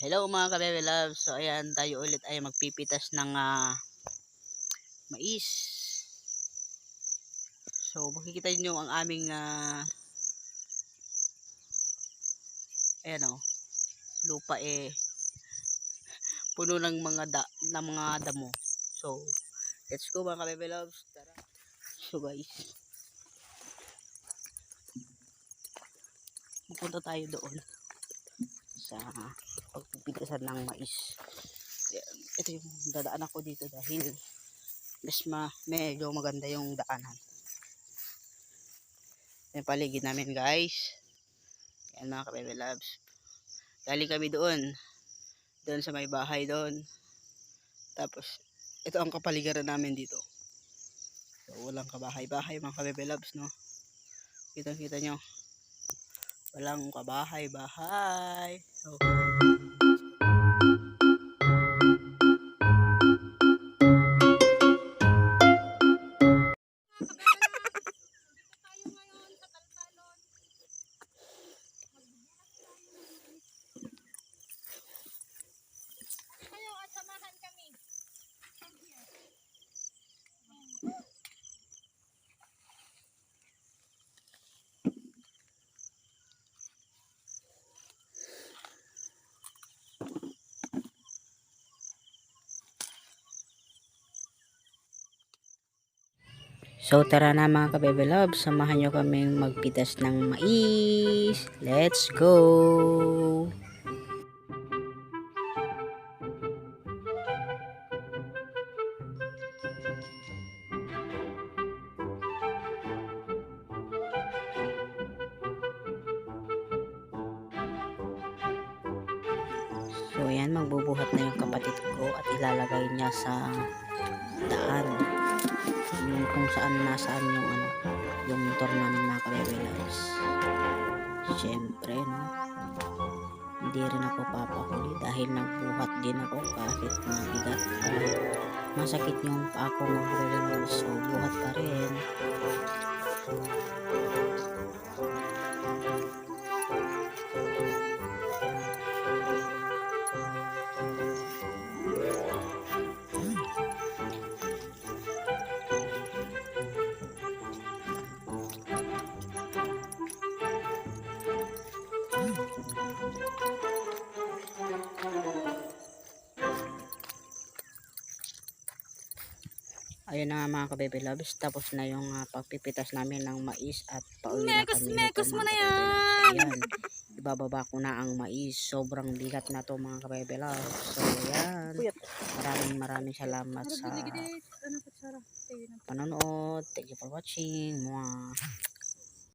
Hello mga kabebe loves. So ayan tayo ulit ay magpipitas ng ah, mais. So makikita niyo ang aming ah, ayan o, lupa eh puno ng mga da, ng mga damo. So let's go mga kabebe loves. Tara. So guys. Pupunta tayo doon sa pagpipitasan ng mais. Ito yung dadaan ako dito dahil mas ma medyo maganda yung daanan. Yung paligid namin guys. Yan mga kabebe loves. Galing kami doon. Doon sa may bahay doon. Tapos ito ang kapaligiran namin dito. So, walang kabahay-bahay mga kabebe loves no. Kita kita nyo. Walang kabahay-bahay. So, So tara na mga kabebe love, samahan nyo kaming magpitas ng mais. Let's go! So yan, magbubuhat na yung kapatid ko at ilalagay niya sa daan yung kung saan nasaan yung ano yung motor namin mga kabebe loves syempre no? Hindi rin ako papahuli dahil nagbuhat din ako kahit mabigat kahit masakit yung paa ko mga kabebe loves so buhat pa rin ayun na nga mga kabebe loves. Tapos na yung ah, pagpipitas namin ng mais at pauwi na kami mekos mo na yan! Ayan, ibababa ko na ang mais. Sobrang bigat na to mga kabebe loves. So yan maraming maraming salamat sa Ano panonood. Thank you for watching. Mwah.